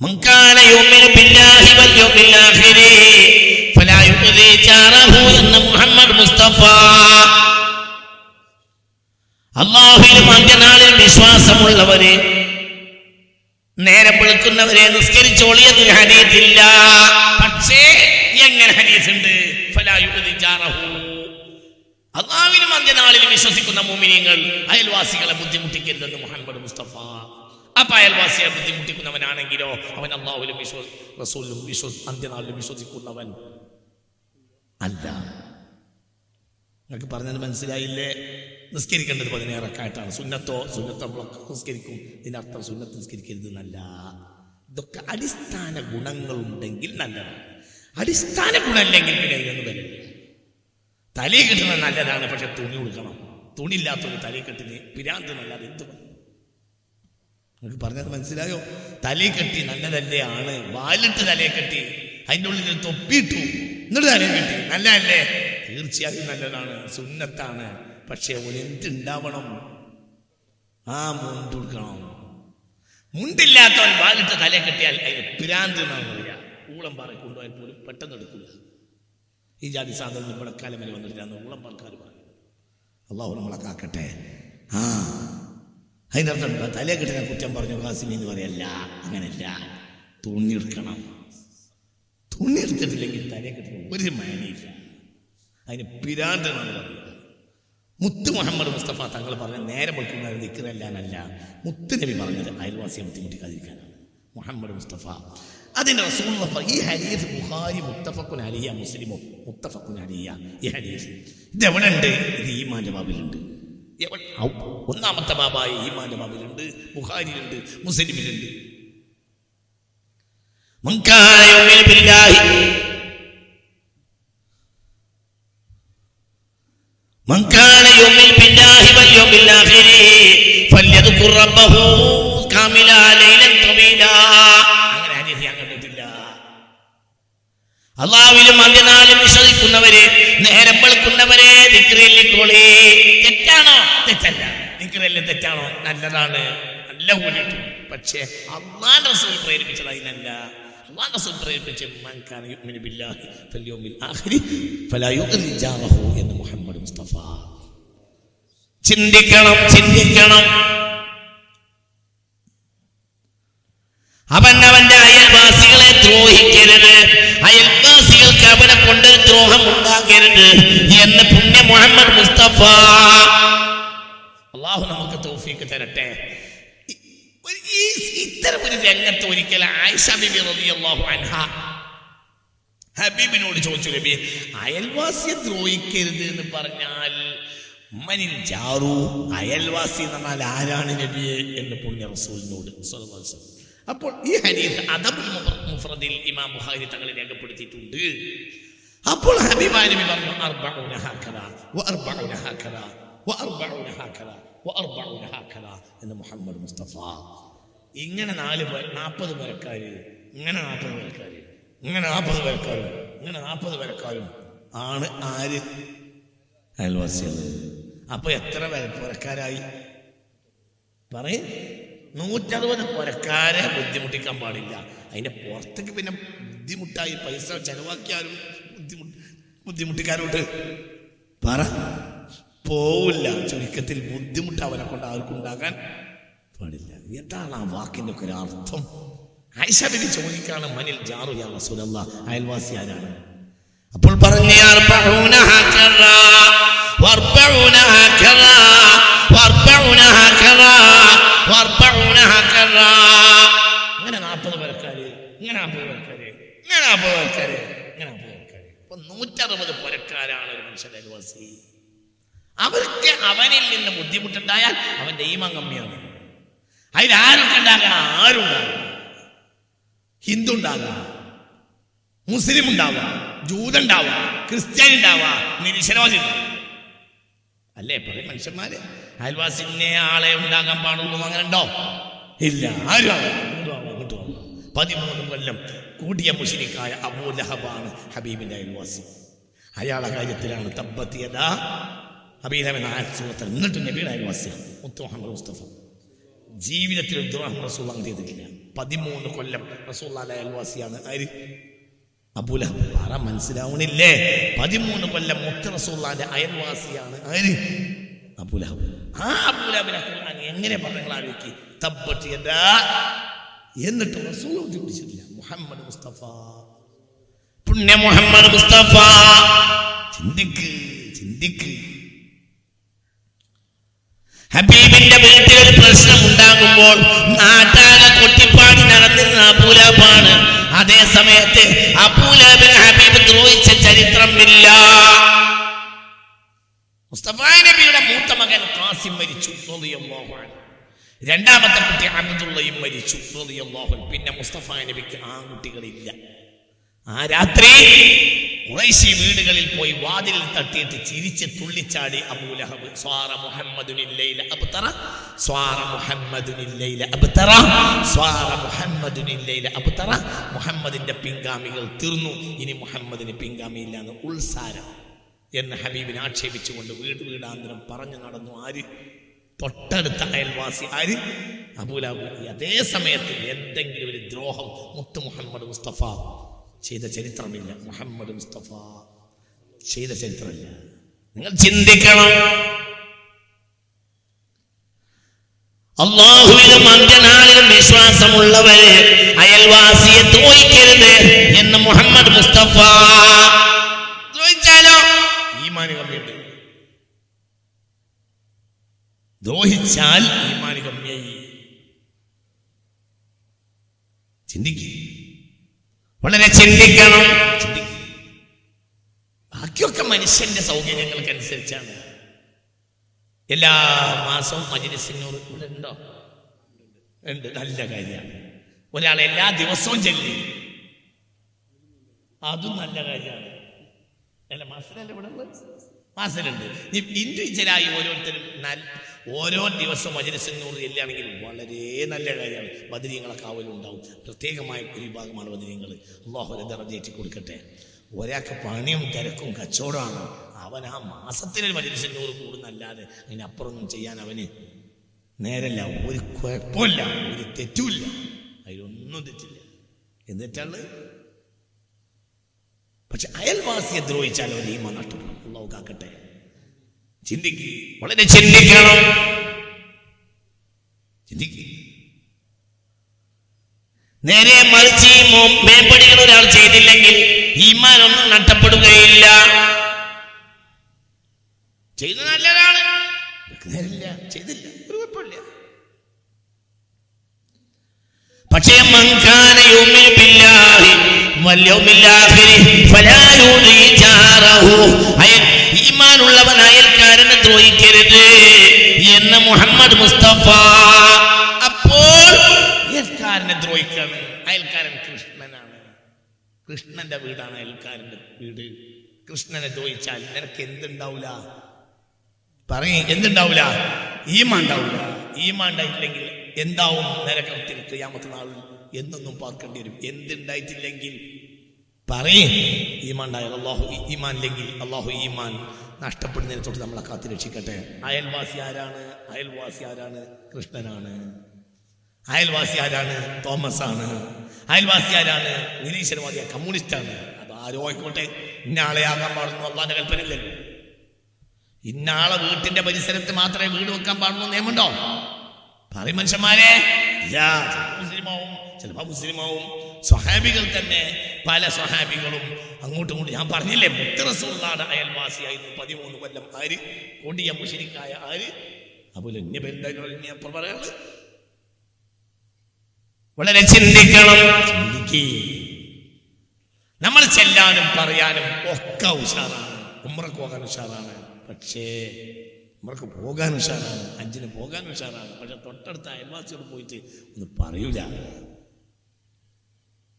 من كان يؤمن بالله واليوم الآخر فلا يؤذي جاره എന്ന് മുഹമ്മദ് മുസ്തഫ അള്ളാഹുവിലും അന്ത്യനാളിൽ വിശ്വാസമുള്ളവര് നേരം വെളുക്കുന്നവരെ നിസ്കരിച്ചോളിയെന്നൊരു ഹരീതില്ല പക്ഷേ എങ്ങനെ ഹരീതുണ്ട് അള്ളാഹുവിനും അന്ത്യനാളിൽ വിശ്വസിക്കുന്ന മോമിനിയങ്ങൾ അയൽവാസികളെ ബുദ്ധിമുട്ടിക്കരുതെന്ന് മുഹമ്മദ് മുസ്തഫ അപ്പൊ അയൽവാസിയെ ബുദ്ധിമുട്ടിക്കുന്നവനാണെങ്കിലോ അവൻ അള്ളാഹുലും വിശ്വ റസൂലും വിശ്വ അന്ത്യനാളിലും വിശ്വസിക്കുന്നവൻ അല്ല. നിങ്ങൾക്ക് പറഞ്ഞത് മനസ്സിലായില്ലേ? നിസ്കരിക്കേണ്ടത് പതിനേറക്കായിട്ടാണ്. സുന്നത്തോ സുന്നത്തോ നിസ്കരിക്കും. ഇതിനർത്ഥം സുന്നത്ത് നിസ്കരിക്കരുത് എന്നല്ല ഇതൊക്കെ അടിസ്ഥാന ഗുണങ്ങളുണ്ടെങ്കിൽ നല്ലതാണ്. അടിസ്ഥാന ഗുണമല്ലെങ്കിൽ പിന്നെ ഇതിനൊന്നും വരില്ല തലയിൽ കിട്ടുന്നത് നല്ലതാണ് പക്ഷെ തുണി കൊടുക്കണം തുണിയില്ലാത്തൊരു തലയിൽ കെട്ടിന് പിരാന്ത് നല്ലത് എന്ത് നിങ്ങൾക്ക് പറഞ്ഞത് മനസ്സിലായോ? തലയിൽ കെട്ടി നല്ല ആണ് വാലിട്ട് തലയെ കെട്ടി. അതിന്റെ ഉള്ളിൽ തൊപ്പിയിട്ടു. എന്നിട്ട് തലയിൽ കെട്ടി. നല്ലതല്ലേ? തീർച്ചയായും നല്ലതാണ്. സുന്നത്താണ്. പക്ഷെ ഒരെന്തുണ്ടാവണം ആ മുണ്ടുക്കണം മുണ്ടില്ലാത്തവൻ വാലിട്ട് തലയെ കെട്ടിയാൽ അതിന് പിരാന്ത് എന്നാണ് പറയുക ഊളം പാറ കൊണ്ടുപോയാൽ പോലും പെട്ടെന്ന് എടുക്കില്ല ഈ ജാതി സാധനം ഇവിടെ കാലം വരെ വന്നിട്ടില്ല ഊളം പാർക്കാർ പറയും അള്ളാഹു നമ്മളെ കാക്കട്ടെ. ആ. അതിന്റെ തലേ? കിട്ടുന്ന കുറ്റം പറഞ്ഞു? കാസിമി എന്ന് പറയല്ല. അങ്ങനല്ല. തുണിയെടുക്കണം തുണി തലേ കിട്ടുന്ന ഒരു മയനയില്ല. അതിന് പിരാന്തനാണ് മുത്ത് മുഹമ്മദ് മുസ്തഫ തങ്ങൾ പറഞ്ഞ നേരെ പൊളിക്കുന്നത് നിൽക്കുന്നല്ലാന്നല്ല മുത്ത് നബി പറഞ്ഞത് അയൽവാസിയെ ബുദ്ധിമുട്ടിക്കാതിരിക്കാനാണ്. മുഹമ്മദ് മുസ്തഫ. അതിന്റെ റസൂൽ ഈ ഹരീസ് ബുഹാരി മുത്തഫക്കുൻ അലിയ മുസ്ലിമോ മുത്തഫക്കുൻ അലിയ ഈ ഹരീസ് ഇത് എവിടെ ഉണ്ട് ഇത് ഈമാന്റെ ബാബിലുണ്ട്. ഒന്നാമത്തെ ബാബായ ഈമാന്റെ ബാബിലുണ്ട് ബുഹാരിയിലുണ്ട് മുസ്ലിമിലുണ്ട്. അള്ളാവിലും അന്ത്യനാലും വിശ്വസിക്കുന്നവരെ നേരം വെളുക്കുന്നവരെ ദിക്രിയിലിക്കോളേ തെറ്റല്ല. ദിക്റല്ലേ തെറ്റാണോ? നല്ലതാണ്. നല്ല കൂലി പക്ഷേ അള്ളാൻ റസൂൽ പ്രേരിപ്പിച്ചത് അതിനല്ല. അള്ളാൻ റസൂൽ പ്രേരിപ്പിച്ച എന്ന് മുഹമ്മദ് മുസ്തഫ. ചിന്തിക്കണം ചിന്തിക്കണം. അവൻ അവന്റെ അയൽവാസികളെ ദ്രോഹിക്കരുത്. അയൽവാസികൾക്ക് അവനെ കൊണ്ട് ദ്രോഹം ഉണ്ടാക്കരുത് എന്ന് പുണ്യ മുഹമ്മദ് മുസ്തഫ അള്ളാഹു നമുക്ക് തൗഫീക്ക് തരട്ടെ. ഇത്തരം ഒരു രംഗത്ത് ഒരിക്കൽ ആയിഷ ബിബി റളിയല്ലാഹു അൻഹ ഹബീബിനോട് ചോദിച്ചു നബി അയൽവാസിയെ ദ്രോഹിക്കരുത് എന്ന് പറഞ്ഞാൽ മനിൽ ജാറു അയൽവാസി എന്ന് പറഞ്ഞാൽ ആരാണ് നബിയെ എന്ന് പുണ്യ റസൂലിനോട്. അപ്പോൾ ഈ ഹദീസ് അദബുൽ മുഫ- മുഫ്രദിൽ ഇമാം മുഹാരി തങ്ങളെ രേഖപ്പെടുത്തിയിട്ടുണ്ട്. അപ്പോൾ ഹബീബ് പറഞ്ഞു അർബഊന ഹക്കദ വഅർബഊന ഹക്കദ വഅർബഊന ഹക്കദ വഅർബഊന ഹക്കദ. എന്ന് മുഹമ്മദ് മുസ്തഫ. ഇങ്ങനെ നാല് നാൽപ്പത് പേരക്കാര് ഇങ്ങനെ നാൽപ്പത് പേരക്കാര് ഇങ്ങനെ നാൽപ്പത് പേരക്കാരും ഇങ്ങനെ നാൽപ്പത് പേരക്കാരും ആണ് ആര്? അയൽവാസികൾ അപ്പൊ എത്ര പേര- പേരക്കാരായി പറയും. നൂറ്ററുപത് പുരക്കാരെ ബുദ്ധിമുട്ടിക്കാൻ പാടില്ല. അതിന്റെ പുറത്തേക്ക് പിന്നെ ബുദ്ധിമുട്ടായി പൈസ ചെലവാക്കിയാലും ബുദ്ധിമുട്ട് ബുദ്ധിമുട്ടിക്കാരോട്ട് പറ. പോവില്ല. ചുരുക്കത്തിൽ ബുദ്ധിമുട്ട് അവനെ കൊണ്ട് ആർക്കും ഉണ്ടാകാൻ പാടില്ല. എന്താണ് ആ വാക്കിന്റെ ഒക്കെ ഒരു അർത്ഥം. ഐഷബിന് ചോദിക്കാണ് മനിൽ ജാറു യാ അയൽവാസി ആരാണ്? അപ്പോൾ പറഞ്ഞു ഇങ്ങനെ നാൽപ്പത് ഇങ്ങനെ നാൽപ്പത് ഇങ്ങനെ നാൽപ്പത് അപ്പൊ നൂറ്ററുപത് പുരക്കാരാണ് ഒരു മനുഷ്യന്റെ അയൽവാസി. അവർക്ക് അവനിൽ നിന്ന് ബുദ്ധിമുട്ടുണ്ടായാൽ അവന്റെ ഈമം കമ്മിയാണ് അതിലാരൊക്കെ ഉണ്ടാകണം ആരും ഉണ്ടാകണം ഹിന്ദു ഉണ്ടാകാം. മുസ്ലിം ഉണ്ടാവാം. ജൂതണ്ടാവാം ക്രിസ്ത്യാനി ഉണ്ടാവാം. നിരീശ്വരവാദി ഉണ്ടാവാം. അല്ലേ? പറയും മനുഷ്യന്മാര്. അയൽവാസിനെ ആളെ ഉണ്ടാകാൻ പാടുള്ളൂ അങ്ങനെ ഉണ്ടോ? ഇല്ല. ആരും പതിമൂന്ന് കൊല്ലം കൂടിയ മുഷിരിക്കായ അബൂലഹബാണ് ഹബീബിന്റെ അയൽവാസി. അയാളെ കാര്യത്തിലാണ് തബ്ബത്തിയത ഹബീലഹബൻ ആയത്തുവത്തിൽ എന്നിട്ട് നബിയുടെ അയൽവാസിയാണ് മുത്തു മുഹമ്മദ് മുസ്തഫ. ജീവിതത്തിൽ ഒരു റസൂൽ അങ്ങ് ചെയ്തിട്ടില്ല പതിമൂന്ന് കൊല്ലം റസൂള്ളാന്റെ അയൽവാസിയാണ് ആര്? അബൂലഹബ്. പറ മനസ്സിലാവണില്ലേ? പതിമൂന്ന് കൊല്ലം മുത്ത റസൂള്ളാന്റെ അയൽവാസിയാണ് ആര്? അബൂലഹബ്. ആ അബൂലഹബിനെ ഖുർആൻ എങ്ങനെ പറഞ്ഞങ്ങൾ ആലോചിക്ക്. തബ്ബത്ത് എന്നിട്ട് റസൂൽ പിടിച്ചിട്ടില്ല മുഹമ്മദ് മുസ്തഫ. പുണ്യ മുഹമ്മദ് മുസ്തഫ. ചിന്തിക്ക് ചിന്തിക്ക്. ഹബീബിന്റെ വീട്ടിൽ ഒരു പ്രശ്നം ഉണ്ടാകുമ്പോൾ നാട്ടാകെ കൊട്ടിപ്പാടി നടന്നിരുന്ന അബൂലാബാണ് അതേ സമയത്ത് അബൂലാബിന് ഹബീബ് ദ്രോഹിച്ച ചരിത്രമില്ല മുസ്തഫ നബിയുടെ മൂത്ത മകൻ കാസിം മരിച്ചു. രണ്ടാമത്തെ കുട്ടി അബ്ദുള്ളയും മരിച്ചു. പിന്നെ മുസ്തഫ നബിക്ക് ആ കുട്ടികളില്ല ആ രാത്രി കുറേശ്ശി വീടുകളിൽ പോയി വാതിലിൽ തട്ടിയിട്ട് ചിരിച്ച് തുള്ളിച്ചാടി അബൂലഹബ് സ്വാറ മുഹമ്മദുനില്ലയില അബ്തറ സ്വാറ മുഹമ്മദുനില്ലയില അബ്തറ സ്വാറ മുഹമ്മദുനില്ലയില അബ്തറ മുഹമ്മദിന്റെ പിൻഗാമികൾ തീർന്നു. ഇനി മുഹമ്മദിന് പിൻഗാമിയില്ല എന്ന് ഉൾസാരം എന്ന് ഹബീബിനെ ആക്ഷേപിച്ചുകൊണ്ട് വീട് വീടാന്തരം പറഞ്ഞു നടന്നു. ആര്? തൊട്ടടുത്ത അയൽവാസി ആര്? അബൂലാബു അതേ സമയത്ത് എന്തെങ്കിലും ഒരു ദ്രോഹം മുത്ത് മുഹമ്മദ് മുസ്തഫ ചെയ്ത ചരിത്രമില്ല. മുഹമ്മദ് മുസ്തഫ ചെയ്ത ചരിത്രമില്ല. നിങ്ങൾ ചിന്തിക്കണം. അള്ളാഹുവിനും അന്ത്യനാളിലും വിശ്വാസമുള്ളവര് അയൽവാസിയെ തോയിക്കരുത് എന്ന് മുഹമ്മദ് മുസ്തഫ. ദ്രോഹിച്ചാലോ? ഈമാന് കമ്മിയുണ്ട്. ദ്രോഹിച്ചാൽ ഈമാന് കമ്മിയായി. ചിന്തിക്കുക വളരെ ചിന്തിക്കണം. ബാക്കിയൊക്കെ മനുഷ്യന്റെ സൗകര്യങ്ങൾക്കനുസരിച്ചാണ്. എല്ലാ മാസവും മജിലിസിനോട് ഇവിടെ ഉണ്ടോ? ഉണ്ട് നല്ല കാര്യമാണ്. ഒരാൾ എല്ലാ ദിവസവും ചെല്ലി. അതും നല്ല കാര്യമാണ്. അല്ല മാസത്തിലല്ല ഇവിടെ മാസത്തിലുണ്ട്. ഇൻഡിവിജ്വലായി ഓരോരുത്തരും ഓരോ ദിവസവും മജലിസിനോട് ചെല്ലുകയാണെങ്കിൽ വളരെ നല്ല കാര്യമാണ്. ബദരീങ്ങളെ കാവലുണ്ടാവും പ്രത്യേകമായ ഒരു വിഭാഗമാണ് ബദരീങ്ങൾ അള്ളാഹുരെ ദറജേറ്റി കൊടുക്കട്ടെ. ഒരാൾക്ക് പണിയും തിരക്കും കച്ചവടമാണ്. അവൻ ആ മാസത്തിലൊരു മജലിസിനോട് കൂടുന്നല്ലാതെ അതിനപ്പുറമൊന്നും ചെയ്യാൻ അവന് നേരല്ല. ഒരു കുഴപ്പമില്ല. ഒരു തെറ്റുമില്ല. അതിലൊന്നും തെറ്റില്ല. എന്നിട്ടാണ്? പക്ഷെ അയൽവാസിയെ ദ്രോഹിച്ചാൽ അവൻ ഈ നഷ്ടപ്പെടും. അള്ളാഹു കാക്കട്ടെ. ചിന്തിക്ക്. വളരെ ചിന്തിക്കണം. ചിന്തിക്കുക നേരെ മറിച്ച് ഈ മോ- മേമ്പടികൾ ഒരാൾ ചെയ്തില്ലെങ്കിൽ ഈമാൻ ഒന്നും നഷ്ടപ്പെടുകയില്ല. ചെയ്ത നല്ലതാണ്. നേരില്ല. ചെയ്തില്ല. ഒരു കുഴപ്പമില്ല. പക്ഷേ മങ്കാന യൗമിൽ ആഖിരി ഫലാ യുദി ജാറഹു. അയൽ ഈമാനുള്ളവൻ അയൽക്കാരനെ ദ്രോഹിക്കരുത് എന്ന് മുഹമ്മദ് മുസ്തഫ. അപ്പോൾ അയൽക്കാരനെ ദ്രോഹിക്കാണ്. അയൽക്കാരൻ കൃഷ്ണനാണ്. കൃഷ്ണന്റെ വീടാണ് അയൽക്കാരന്റെ വീട്. കൃഷ്ണനെ ദ്രോഹിച്ചാൽ നിനക്ക് എന്തുണ്ടാവില്ല പറയും എന്തുണ്ടാവില്ല ഈമ ഉണ്ടാവില്ല ഈമ ഉണ്ടായിട്ടില്ലെങ്കിൽ എന്താവും? നരകത്തിൽ ക്രിയാമത്ത് നാളിൽ എന്നൊന്നും പാർക്കേണ്ടി വരും. എന്തുണ്ടായിട്ടില്ലെങ്കിൽ പറയും. ഈമാൻ ഉണ്ടായാൽ അള്ളാഹു ഈമാൻ ഇല്ലെങ്കിൽ അള്ളാഹു ഈമാൻ നഷ്ടപ്പെടുന്നതിനെ തൊട്ട് നമ്മളെ കാത്തി രക്ഷിക്കട്ടെ. അയൽവാസി ആരാണ്? അയൽവാസി ആരാണ്? കൃഷ്ണനാണ്. അയൽവാസി ആരാണ്? തോമസ് ആണ് അയൽവാസി ആരാണ്? നിരീശ്വരവാദിയ കമ്മ്യൂണിസ്റ്റ് ആണ് അത് ആരോ ആയിക്കോട്ടെ. ഇന്നാളെ ആകാൻ പാടുന്നു അള്ളാന്റെ കൽപ്പനയില്ലല്ലോ. ഇന്നാളെ വീട്ടിന്റെ പരിസരത്ത് മാത്രമേ വീട് വെക്കാൻ പാടുള്ളൂ എന്ന് നിയമമുണ്ടോ? പറയും മനുഷ്യന്മാരെ. മുസ്ലിമാവും ചിലപ്പോ മുസ്ലിമാവും. സ്വഹാബികൾ തന്നെ പല സ്വഹാബികളും. അങ്ങോട്ടും ഇങ്ങോട്ടും ഞാൻ പറഞ്ഞില്ലേ മുത്തറസുള്ളാണ് അയൽവാസിയായിരുന്നു പതിമൂന്ന് കൊല്ലം ആര്? കൊടിയ മുഷിരിക്കായ ആര്? പറയാനുള്ളത് വളരെ ചിന്തിക്കണം. ചിന്തിക്കേ നമ്മൾ ചെല്ലാനും പറയാനും ഒക്കെ ഉഷാറാണ്. ഉമ്മറക്ക് പോകാൻ ഉഷാറാണ്. പക്ഷേ ഉമ്രക്ക് പോകാൻ ഉഷാറാണ്. അഞ്ചിന് പോകാൻ ഉഷാറാണ്. പക്ഷെ തൊട്ടടുത്ത അയൽവാസിയോട് പോയിട്ട് ഒന്ന് പറയൂല.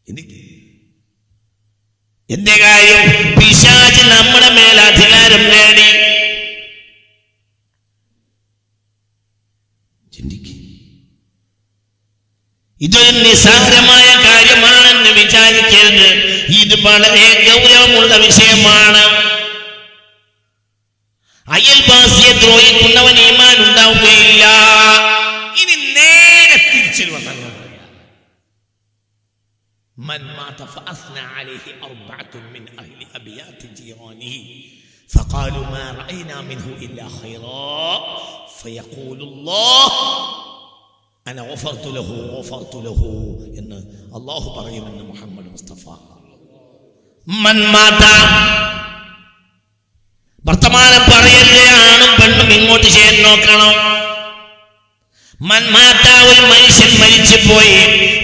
എനിക്ക് എന്റെ കാര്യം? പിശാച് നമ്മുടെ മേൽ അധികാരം നേടി. ഇതൊരു നിസ്സാരമായ കാര്യമാണെന്ന് വിചാരിക്കരുത്. ഇത് വളരെ ഗൗരവമുള്ള വിഷയമാണ്. ഉണ്ടാവുകയില്ല ഇനി നേരെ തിരിച്ചു വന്നാൽ ഞാൻ പറയാം من مات فأثنى عليه أربعة من أهل أبيات جيرانه فقالوا ما رأينا منه إلا خيرا فيقول الله أنا غفرت له غفرت له إن الله പറയും എന്ന് മുഹമ്മദ് മുസ്തഫ من مات വർത്തമാനം പറയല്ലേ നോക്കണം. ഒരു മനുഷ്യൻ മരിച്ചു പോയി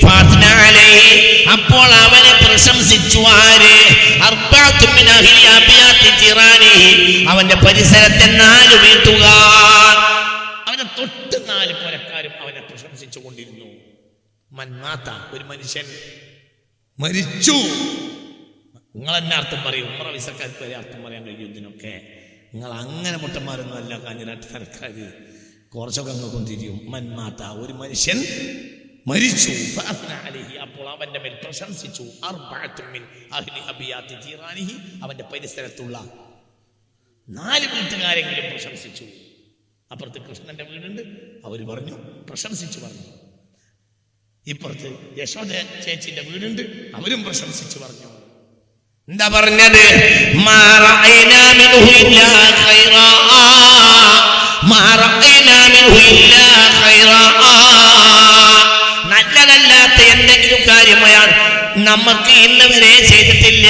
ഫാത്നാലേ അപ്പോൾ അവനെ പ്രശംസിച്ചു ആര്. അവന്റെ പരിസരത്തെ നാല് വീട്ടുകാർ. അവനെ തൊട്ട് നാല് പുരക്കാരും അവനെ പ്രശംസിച്ചു കൊണ്ടിരുന്നു. മന്മാത്ത ഒരു മനുഷ്യൻ മരിച്ചു. നിങ്ങൾ എന്നെ അർത്ഥം പറയും. ഉമ്മറ വിസക്കാർക്ക് വരെ അർത്ഥം പറയാൻ കഴിയും ഇതിനൊക്കെ. നിങ്ങൾ അങ്ങനെ മുട്ടന്മാരൊന്നും അല്ല കാഞ്ഞിരാട്ട് സർക്കാർ കുറച്ചൊക്കെ അങ്ങ് തിരിയും മന്മാത്ത ഒരു മനുഷ്യൻ മരിച്ചു. അപ്പോൾ അവന്റെ മേൽ പ്രശംസിച്ചു. അവന്റെ പരിസരത്തുള്ള നാല് വീട്ടുകാരെങ്കിലും പ്രശംസിച്ചു. അപ്പുറത്ത് കൃഷ്ണന്റെ വീടുണ്ട്. അവർ പറഞ്ഞു പ്രശംസിച്ചു പറഞ്ഞു. ഇപ്പുറത്ത് യശോദ ചേച്ചിന്റെ വീടുണ്ട്. അവരും പ്രശംസിച്ചു പറഞ്ഞു. എന്താ പറഞ്ഞത്. നല്ലതല്ലാത്ത എന്തെങ്കിലും കാര്യം അയാൾ നമുക്ക് ഇന്ന് വരെ ചെയ്തിട്ടില്ല.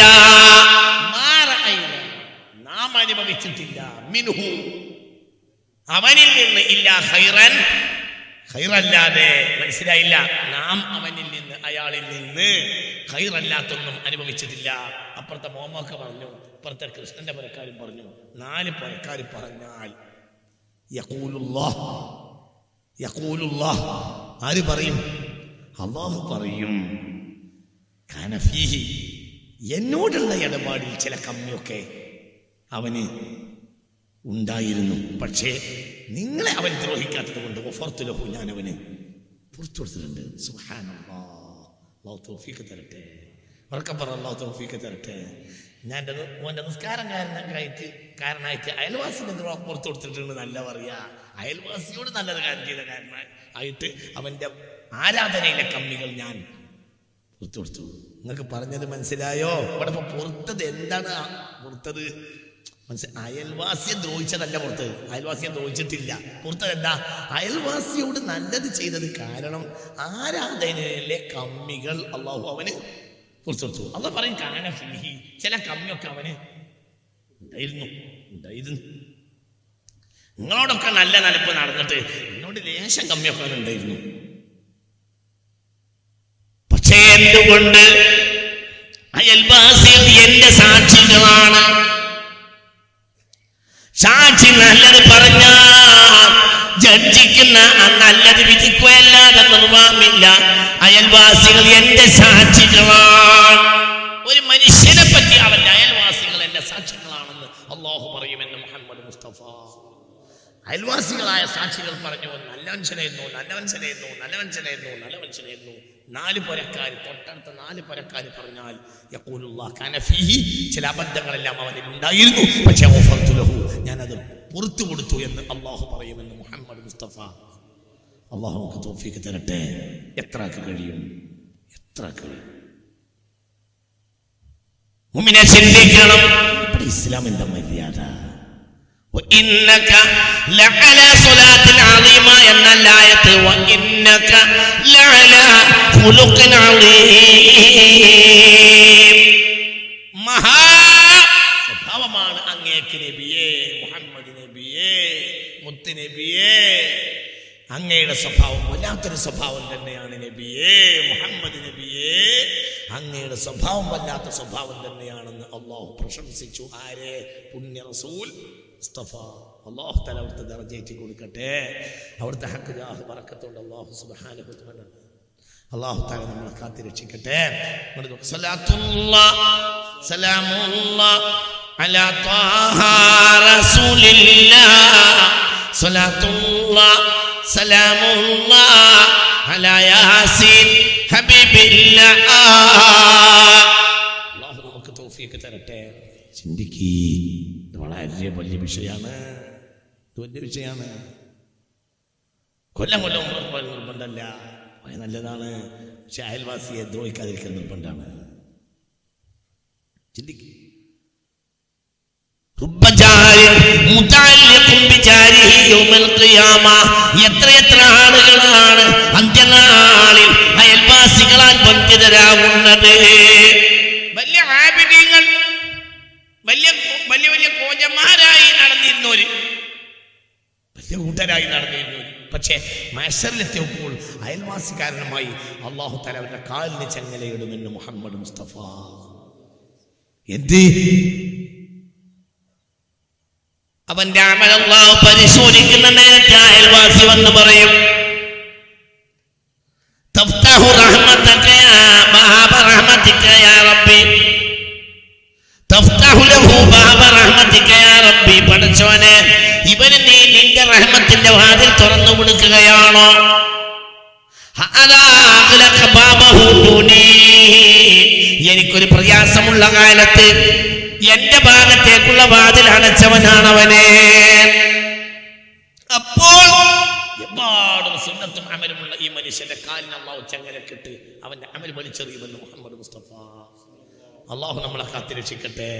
നാം അനുഭവിച്ചിട്ടില്ല. മിനുഹു അവനിൽ നിന്ന് ഇല്ല ഹൈറൻ ഹൈറല്ലാതെ മനസ്സിലായില്ല. നാം അവനിൽ നിന്ന് അയാളിൽ നിന്ന് ഹൈറല്ലാത്തൊന്നും അനുഭവിച്ചിട്ടില്ല. അപ്പുറത്തെ മോമൊക്കെ പറഞ്ഞു അപ്പുറത്തെ കൃഷ്ണന്റെ പുരക്കാരും പറഞ്ഞു നാല് പുരക്കാർ പറഞ്ഞാൽ ആര് പറയും? അള്ളാഹു പറയും എന്നോടുള്ള ഇടപാടിൽ ചില കമ്മിയൊക്കെ അവന് ഉണ്ടായിരുന്നു. പക്ഷേ നിങ്ങളെ അവൻ ദ്രോഹിക്കാത്തത് കൊണ്ട് ഒഫർത്തുലഹു ഞാൻ അവന് പുറത്തു കൊടുത്തിട്ടുണ്ട്. സുബ്ഹാനല്ലാഹ്. അല്ലാഹു തോഫീക്ക് തരട്ടെ. ഉറക്കം പറ അള്ളാഹു തോഫീക്ക് തരട്ടെ. ഞാൻ എന്റെ ഓന്റെ നിസ്കാരംകാരനായിട്ട് കാരണമായിട്ട് അയൽവാസിന്റെ ദ്രോഹം പുറത്തു കൊടുത്തിട്ടുണ്ട് നല്ല പറയാ. അയൽവാസിയോട് നല്ലത് കാര്യം ചെയ്ത കാരനായി ആയിട്ട് അവന്റെ ആരാധനയിലെ കമ്മികൾ ഞാൻ പുറത്തു കൊടുത്തു. നിങ്ങൾക്ക് പറഞ്ഞത് മനസ്സിലായോ? ഇവിടെ ഇപ്പൊ പുറത്തത് എന്താണ്? പുറത്തത് അയൽവാസിയെ ദ്രോഹിച്ചതല്ല പുറത്ത്. അയൽവാസിയെ ദ്രോഹിച്ചിട്ടില്ല. പുറത്തത് എന്താ? അയൽവാസിയോട് നല്ലത് ചെയ്തത് കാരണം ആരാധനയിലെ കമ്മികൾ അള്ളാഹു അവന് കുറിച്ച് കൊടുത്തു. അള്ളാഹ് പറയും കാന ഫിഹി. ചില കമ്മിയൊക്കെ അവന് ഉണ്ടായിരുന്നു ഉണ്ടായിരുന്നു. നിങ്ങളോടൊക്കെ നല്ല നിലപ്പ് നടന്നിട്ട് എന്നോട് ലേശം കമ്മിയൊക്കെ അവനുണ്ടായിരുന്നു പക്ഷേ എന്തുകൊണ്ട് അയൽവാസികൾ എന്റെ സാക്ഷികളാണ് സാക്ഷി നല്ലത് പറഞ്ഞ ജഡ്ജിക്കുന്ന നല്ലത് വിധിക്കുകയല്ലാതെ നിർവാമില്ല അയൽവാസികൾ എന്റെ സാക്ഷികളാണ്. ഒരു മനുഷ്യനെ പറ്റി അവന്റെ അയൽവാസികൾ എന്റെ സാക്ഷികളാണെന്ന് അള്ളാഹു പറയുമെന്ന് മുഹമ്മദ് മുസ്തഫ. അയൽവാസികളായ സാക്ഷികൾ പറഞ്ഞു നല്ല മനുഷ്യനായിരുന്നു നല്ല മനുഷ്യനായിരുന്നു നല്ല മനുഷ്യനായിരുന്നു നല്ല മനുഷ്യനായിരുന്നു നാല് പുരക്കാർ തൊട്ടടുത്ത നാല് പുരക്കാർ പറഞ്ഞാൽ കനഫിഹി ചില അബദ്ധങ്ങളെല്ലാം അവനിൽ ഉണ്ടായിരുന്നു. പക്ഷേ ഞാനത് പുറത്തു കൊടുത്തു എന്ന് അള്ളാഹു പറയുമെന്ന് മുഹമ്മദ് മുസ്തഫ. അള്ളാഹു നമുക്ക് തോഫിക്ക് തരട്ടെ. എത്ര കഴിയും? എത്ര കഴിയും? മുമിനെ ചിന്തിക്കണം. ഇസ്ലാമിന്റെ മര്യാദ. എന്നല്ലായത് لعلى صلاة عظيمة എന്ന ആയത്ത് وإنك لعلى خلق عظيم മഹാ സ്വഭാവമാണ് അങ്ങേക്ക് നബിയേ മുഹമ്മദ് നബിയേ മുത്ത് നബിയേ അങ്ങയുടെ സ്വഭാവം വല്ലാത്തൊരു സ്വഭാവം തന്നെയാണ് നബിയേ മുഹമ്മദ് നബിയേ അങ്ങയുടെ സ്വഭാവം വല്ലാത്ത സ്വഭാവം തന്നെയാണെന്ന് അള്ളാഹു പ്രശംസിച്ചു ആരെ പുണ്യ റസൂൽ മുസ്തഫ അള്ളാഹു തല അവിടുത്തെ ദർജയേറ്റി കൊടുക്കട്ടെ. അവിടുത്തെ ഹക്ക് ജാഹ് പറക്കത്തോണ്ട്. അള്ളാഹു തആല. അള്ളാഹു താല നമ്മളെ കാത്തി രക്ഷിക്കട്ടെ. നമുക്ക് തൗഫീഖ് തരട്ടെ. ചിന്തിക്കീ. വളരെ വലിയ വിഷയമാണ്. ഇത് വലിയ വിഷയമാണ് കൊല്ലം കൊല്ലം നിർബന്ധമല്ല. വളരെ നല്ലതാണ്. പക്ഷെ അയൽവാസിയെ ദ്രോഹിക്കാതിരിക്കൽ നിർബന്ധമാണ്. ചിന്തിക്കും. എത്രയെത്ര ആളുകളാണ് അന്ത്യനാളിൽ അയൽവാസികളാൽ വഞ്ചിതരാകുന്നത് വലിയ ആപിര്യങ്ങൾ വലിയ നടന്നിരുന്നു പക്ഷേ മത്സരത്തിലെത്തിയപ്പോൾ അയൽവാസി കാരണമായി അള്ളാഹു തല അവരുടെ കാലിന് ചങ്ങലയിടുമെന്ന് മുഹമ്മദ് മുസ്തഫ. എന്ത്? അവന്റെ അള്ളാഹു പരിശോധിക്കുന്ന നേരത്തെ അയൽവാസി വന്ന് പറയും യാ റബ്ബി. ലഹു യാ റബ്ബി. ഇവന് നീ നിന്റെ റഹ്മത്തിന്റെ വാതിൽ തുറന്നു കൊടുക്കുകയാണോ. എനിക്കൊരു പ്രയാസമുള്ള കാലത്ത് എന്റെ ഭാഗത്തേക്കുള്ള വാതിൽ അടച്ചവനാണ് അവനെ അപ്പോൾ എമ്പാടും സുന്നത്തും അമലുമുള്ള ഈ മനുഷ്യന്റെ കാലിന് അള്ളാഹു ചങ്ങലക്കിട്ട് അവന്റെ അമൽ വലിച്ചെറിയുമെന്ന് മുഹമ്മദ് മുസ്തഫ. അള്ളാഹു നമ്മളെ കാത്തിരക്ഷിക്കട്ടെ.